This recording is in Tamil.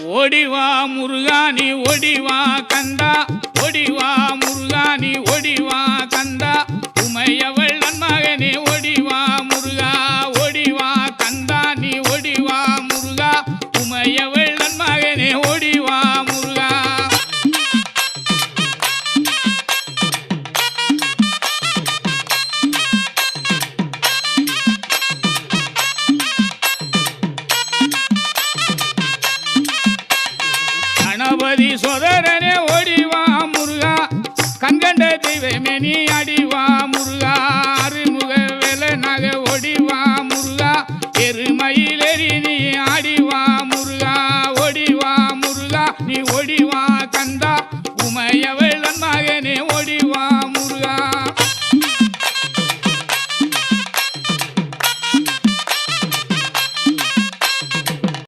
ஓடிவா முருகானி ஓடிவா கந்தா. ஓடிவா முருகானி ஓடிவா கந்தா. உமையவள் நன்மகனே ஓடிவா முருகா. ஓடிவா கந்தா நீ ஓடிவா முருகா. உமையவள் கணபதி சோதரனே ஓடிவா முருகா. கண்கண்ட தெய்வமே நீ அடிவா முருகா. அருமுக வேலனாக ஓடிவா முருகா. எருமையிலெறி நீ ஆடிவா முருகா. ஓடிவா முருகா. நீ ஓடிவா கந்தா. உமையவ